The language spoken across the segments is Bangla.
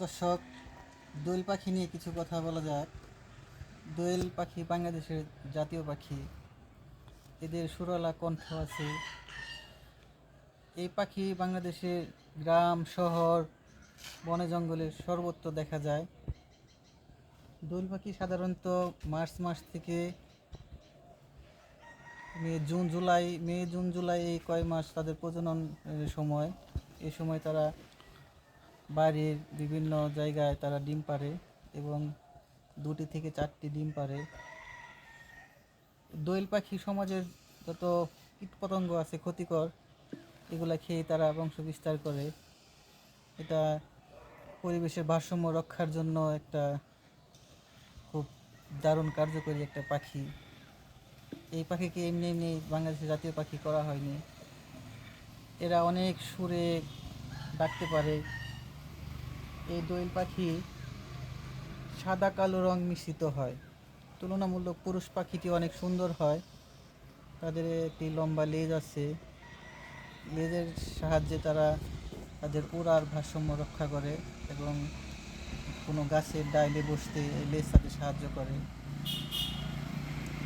দর্শক, দোয়েল পাখি নিয়ে কিছু কথা বলা যাক। দোয়েল পাখি বাংলাদেশের জাতীয় পাখি। এদের সুরলা কণ্ঠ আছে। এই পাখি বাংলাদেশের গ্রাম, শহর, বনে জঙ্গলে সর্বত্র দেখা যায়। দোয়েল পাখি সাধারণত মার্চ মাস থেকে May, June, July, May, June, July এই কয় মাস তাদের প্রজনন সময়। এই সময় তারা বাড়ির বিভিন্ন জায়গায় তারা ডিম পারে এবং দুটি থেকে চারটি ডিম পারে দোয়েল পাখি সমাজের যত কীটপতঙ্গ আছে ক্ষতিকর, এগুলা খেয়ে তারা বংশ বিস্তার করে। এটা পরিবেশের ভারসাম্য রক্ষার জন্য একটা খুব দারুণ কার্যকরী একটা পাখি। এই পাখিকে এমনি এমনি বাংলাদেশের জাতীয় পাখি করা হয়নি। এরা অনেক সুরে ডাকতে পারে। এই দোয়েল পাখি সাদা কালো রং মিশ্রিত হয়। তুলনামূলক পুরুষ পাখিটি অনেক সুন্দর হয়। তাদের একটি লম্বা লেজ আছে। লেজের সাহায্যে তারা তাদের উড়ার ভারসাম্য রক্ষা করে এবং কোনো গাছের ডাইলে বসতে লেজ তাদের সাহায্য করে।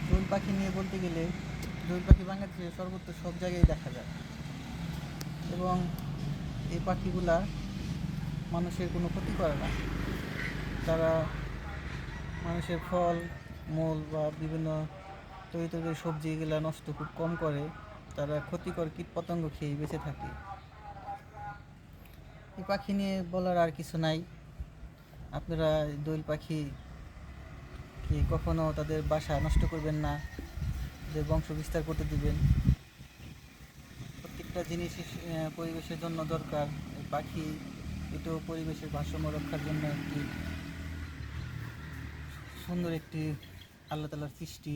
দোয়েল পাখি নিয়ে বলতে গেলে দোয়েল পাখি বাংলাদেশে সর্বত্র সব জায়গায় দেখা যায়। এবং এই পাখিগুলা মানুষের কোনো ক্ষতি করে না। তারা মানুষের ফল, মূল বা বিভিন্ন তৈরি তৈরি সবজি এগুলো নষ্ট খুব কম করে। তারা ক্ষতিকর কীটপতঙ্গ খেয়ে বেঁচে থাকে। এই পাখি নিয়ে বলার আর কিছু নাই। আপনারা দোয়েল পাখি কি কখনো তাদের বাসা নষ্ট করবেন না? তাদের বংশ বিস্তার করতে দিবেন। প্রত্যেকটা জিনিস পরিবেশের জন্য দরকার। পাখি এটাও পরিবেশের ভারসাম্য রক্ষার জন্য একটি সুন্দর একটি আল্লাহ তালার সৃষ্টি।